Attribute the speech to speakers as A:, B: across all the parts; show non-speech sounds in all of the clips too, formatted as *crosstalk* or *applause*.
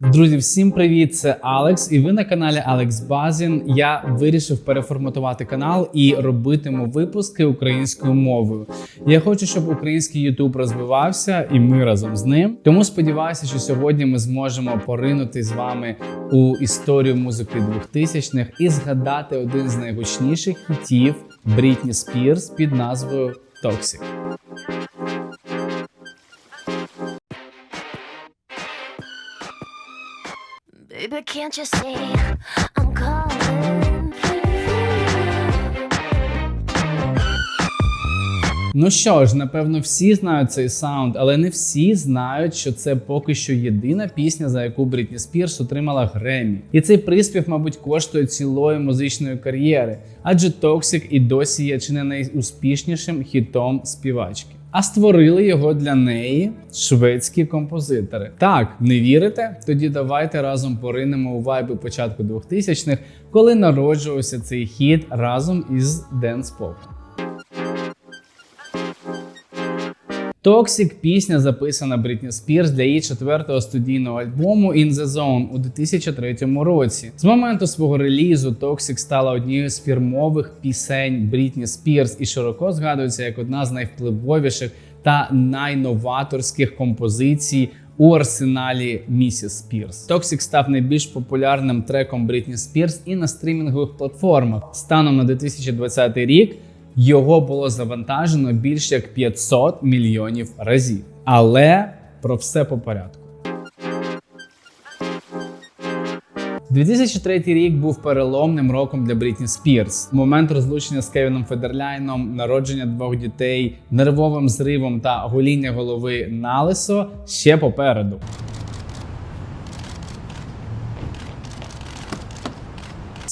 A: Друзі, всім привіт! Це Алекс, і ви на каналі Алекс Базін. Я вирішив переформатувати канал і робитиму випуски українською мовою. Я хочу, щоб український Ютуб розвивався, і ми разом з ним. Тому сподіваюся, що сьогодні ми зможемо поринути з вами у історію музики 2000-х і згадати один з найгучніших хітів Брітні Спірс під назвою Toxic.
B: Can't you see I'm calling?
A: Ну що ж, напевно, всі знають цей саунд, але не всі знають, що це поки що єдина пісня, за яку Брітні Спірс отримала Гремі. І цей приспів, мабуть, коштує цілої музичної кар'єри, адже Toxic і досі є чи не найуспішнішим хітом співачки. А створили його для неї шведські композитори. Так, не вірите? Тоді давайте разом поринемо у вайби початку 2000-х, коли народжувався цей хіт разом із Dance Pop. Toxic – пісня записана Брітні Спірс для її четвертого студійного альбому In The Zone у 2003 році. З моменту свого релізу Toxic стала однією з фірмових пісень Брітні Спірс і широко згадується як одна з найвпливовіших та найноваторських композицій. У арсеналі Місіс Спірс Toxic став найбільш популярним треком Брітні Спірс і на стрімінгових платформах. Станом на 2020 рік його було завантажено більш як 500 мільйонів разів. Але про все по порядку. 2003 рік був переломним роком для Брітні Спірс. Момент розлучення з Кевіном Федерляйном, народження двох дітей, нервовим зривом та гоління голови на лисо ще попереду.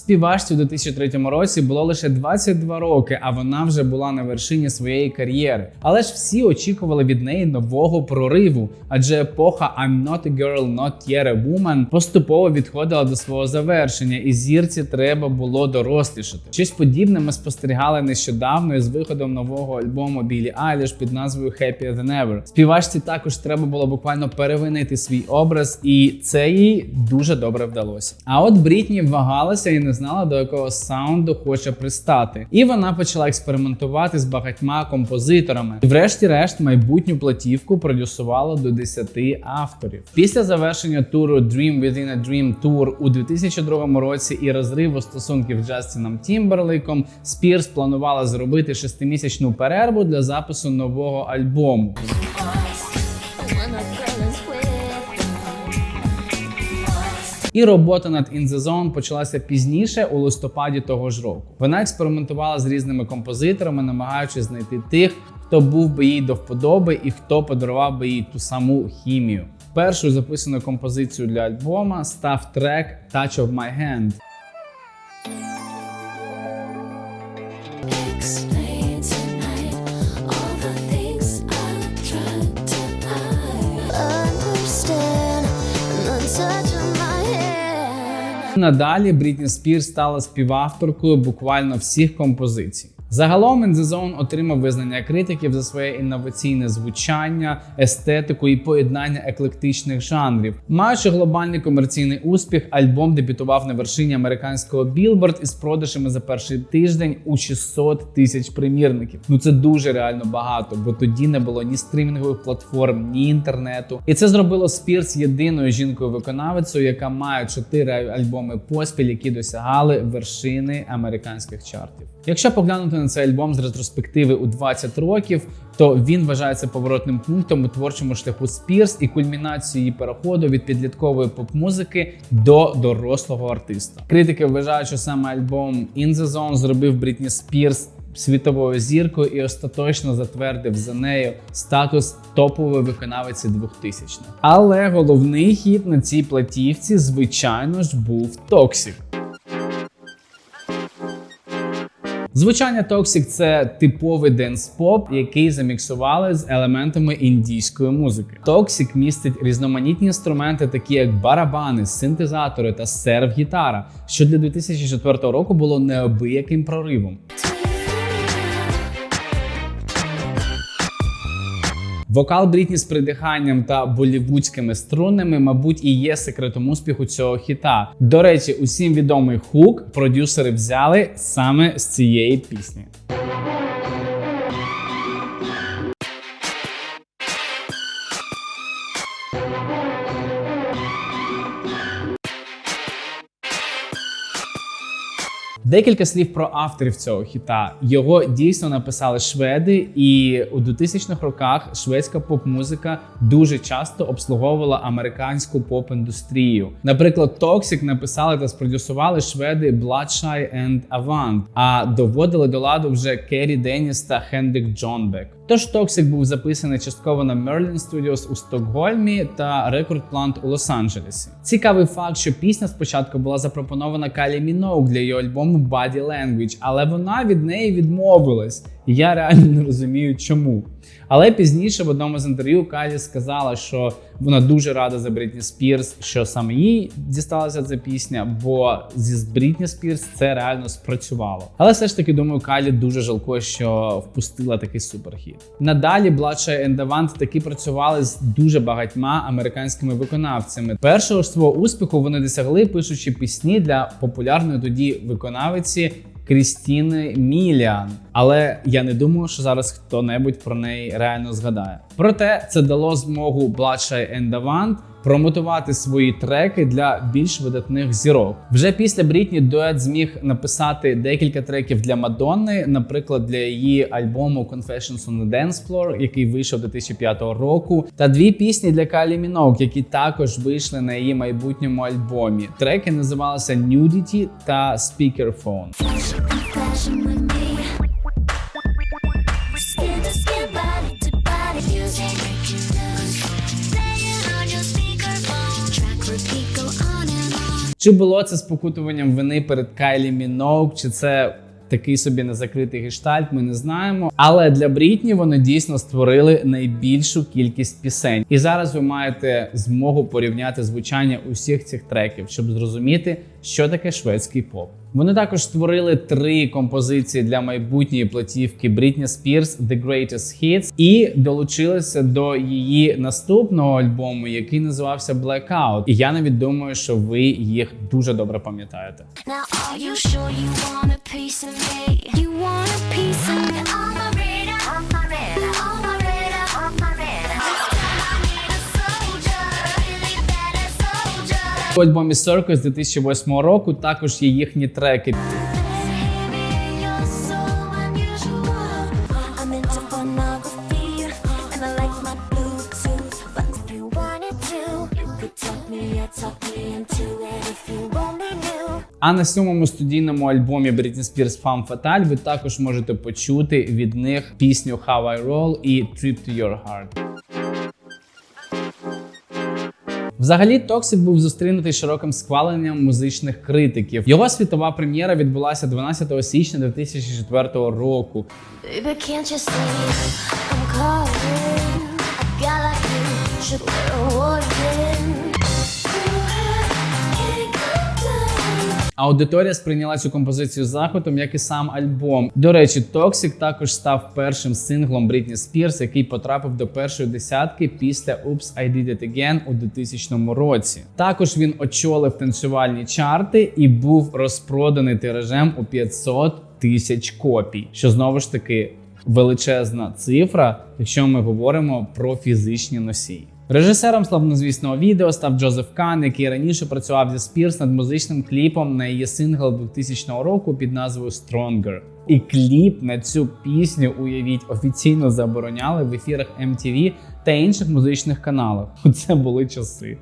A: Співачці у 2003 році було лише 22 роки, а вона вже була на вершині своєї кар'єри. Але ж всі очікували від неї нового прориву, адже епоха I'm not a girl, not yet a woman поступово відходила до свого завершення, і зірці треба було дорослішати. Щось подібне ми спостерігали нещодавно із виходом нового альбому Білі Айліш під назвою Happier Than Ever. Співачці також треба було буквально перевинити свій образ, і це їй дуже добре вдалося. А от Брітні вагалася і не знала, до якого саунду хоче пристати. І вона почала експериментувати з багатьма композиторами. І врешті-решт майбутню платівку продюсувала до 10 авторів. Після завершення туру Dream Within a Dream Tour у 2002 році і розриву стосунків з Джастіном Тімберлейком, Спірс планувала зробити шестимісячну перерву для запису нового альбому. І робота над In The Zone почалася пізніше у листопаді того ж року. Вона експериментувала з різними композиторами, намагаючись знайти тих, хто був би їй до вподоби і хто подарував би їй ту саму хімію. Першою записаною композицією для альбома став трек Touch of My Hand. Надалі Брітні Спір стала співавторкою буквально всіх композицій. Загалом In The Zone отримав визнання критиків за своє інноваційне звучання, естетику і поєднання еклектичних жанрів. Маючи глобальний комерційний успіх, альбом дебютував на вершині американського Billboard із продажами за перший тиждень у 600 тисяч примірників. Ну це дуже реально багато, бо тоді не було ні стрімінгових платформ, ні інтернету. І це зробило Спірс єдиною жінкою-виконавицею, яка має чотири альбоми поспіль, які досягали вершини американських чартів. Якщо поглянути на цей альбом з ретроспективи у 20 років, то він вважається поворотним пунктом у творчому шляху Спірс і кульмінацією її переходу від підліткової поп-музики до дорослого артиста. Критики вважають, що саме альбом In The Zone зробив Брітні Спірс світовою зіркою і остаточно затвердив за нею статус топової виконавиці 2000-х. Але головний хіт на цій платівці, звичайно ж, був Toxic. Звучання Toxic – це типовий денс-поп, який заміксували з елементами індійської музики. Toxic містить різноманітні інструменти, такі як барабани, синтезатори та серв-гітара, що для 2004 року було неабияким проривом. Вокал Брітні з придиханням та болівудськими струнами, мабуть, і є секретом успіху цього хіта. До речі, усім відомий хук продюсери взяли саме з цієї пісні. Декілька слів про авторів цього хіта. Його дійсно написали шведи, і у 2000-х роках шведська поп-музика дуже часто обслуговувала американську поп-індустрію. Наприклад, Toxic написали та спродюсували шведи Bloodshy and Avant, а доводили до ладу вже Керрі Деніс та Хендрік Джонбек. Тож Toxic був записаний частково на Merlin Studios у Стокгольмі та Record Plant у Лос-Анджелесі. Цікавий факт, що пісня спочатку була запропонована Калі Міноуг для її альбому Body Language, але вона від неї відмовилась. І я реально не розумію, чому. Але пізніше в одному з інтерв'ю Калі сказала, що вона дуже рада за Брітні Спірс, що саме їй дісталася ця пісня, бо зі Брітні Спірс це реально спрацювало. Але все ж таки думаю, Калі дуже жалкує, що впустила такий суперхіт. Надалі and Avant таки працювали з дуже багатьма американськими виконавцями. Першого ж свого успіху вони досягли, пишучи пісні для популярної тоді виконавиці. Крістіни Міліан, але я не думаю, що зараз хто-небудь про неї реально згадає. Проте це дало змогу Bloodshine and Avant промотувати свої треки для більш видатних зірок. Вже після Брітні дует зміг написати декілька треків для Мадонни, наприклад, для її альбому Confessions on the Dance Floor, який вийшов 2005 року, та дві пісні для Калі Мінок, які також вийшли на її майбутньому альбомі. Треки називалися Nudity та Speakerphone. Чи було це спокутуванням вини перед Кайлі Міноук, чи це такий собі незакритий гештальт, ми не знаємо. Але для Брітні вони дійсно створили найбільшу кількість пісень. І зараз ви маєте змогу порівняти звучання усіх цих треків, щоб зрозуміти, що таке шведський поп. Вони також створили три композиції для майбутньої платівки Брітні Спірс The Greatest Hits і долучилися до її наступного альбому, який називався Blackout. І я навіть думаю, що ви їх дуже добре пам'ятаєте.
B: Now, are you sure you want a piece of me? You want a piece of me? I'm my
A: У альбомі Circus 2008 року також є їхні треки. А на сьомому студійному альбомі Britney Spears Femme Fatale ви також можете почути від них пісню How I Roll і Trip to Your Heart. Взагалі, Токсик був зустрінутий широким схваленням музичних критиків. Його світова прем'єра відбулася 12 січня 2004 року.
B: Baby, can't
A: Аудиторія сприйняла цю композицію захватом, як і сам альбом. До речі, Toxic також став першим синглом Брітні Спірс, який потрапив до першої десятки після Oops, I Did It Again у 2000 році. Також він очолив танцювальні чарти і був розпроданий тиражем у 500 тисяч копій, що знову ж таки величезна цифра, якщо ми говоримо про фізичні носії. Режисером славнозвісного відео став Джозеф Кан, який раніше працював зі Спірс над музичним кліпом на її сингл 2000 року під назвою Stronger. І кліп на цю пісню, уявіть, офіційно забороняли в ефірах MTV та інших музичних каналах. Це були часи.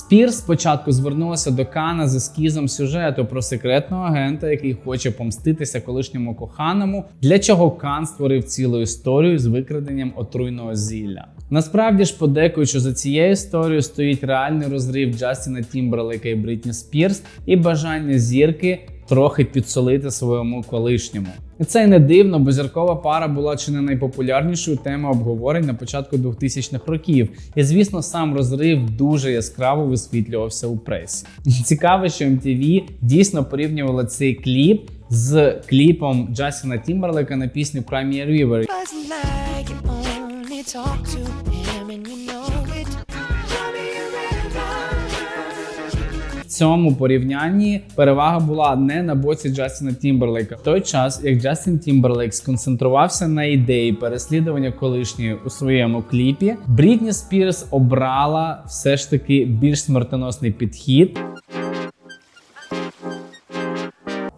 A: Спірс спочатку звернулася до Кана з ескізом сюжету про секретного агента, який хоче помститися колишньому коханому, для чого Кан створив цілу історію з викраденням отруйного зілля. Насправді ж, подекують, що за цією історією стоїть реальний розрив Джастіна Тімберлейка і Брітні Спірс і бажання зірки трохи підсолити своєму колишньому. І це не дивно, бо зіркова пара була чи не найпопулярнішою темою обговорень на початку 2000-х років. І звісно, сам розрив дуже яскраво висвітлювався у пресі. *laughs* Цікаво, що MTV дійсно порівнювала цей кліп з кліпом Джастіна Тімберлейка на пісню Cry Me a River. Цьому порівнянні перевага була не на боці Джастіна Тімберлейка. В той час, як Джастін Тімберлейк сконцентрувався на ідеї переслідування колишньої у своєму кліпі, Брітні Спірс обрала все ж таки більш смертоносний підхід.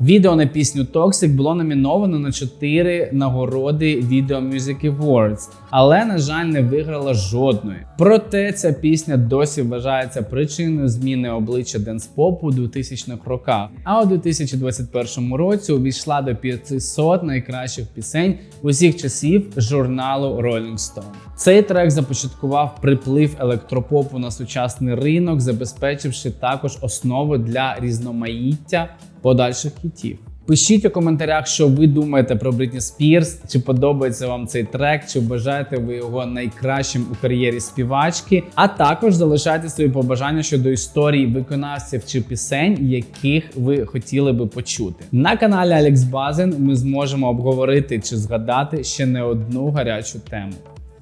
A: Відео на пісню Toxic було номіновано на 4 нагороди Video Music Awards, але, на жаль, не виграла жодної. Проте ця пісня досі вважається причиною зміни обличчя денс-попу у 2000-х роках. А у 2021 році увійшла до 500 найкращих пісень усіх часів журналу Rolling Stone. Цей трек започаткував приплив електропопу на сучасний ринок, забезпечивши також основу для різноманіття подальших хітів. Пишіть у коментарях, що ви думаєте про Брітні Спірс, чи подобається вам цей трек, чи вважаєте ви його найкращим у кар'єрі співачки. А також залишайте свої побажання щодо історії виконавців чи пісень, яких ви хотіли би почути. На каналі Алекс Базин ми зможемо обговорити чи згадати ще не одну гарячу тему.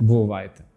A: Бувайте!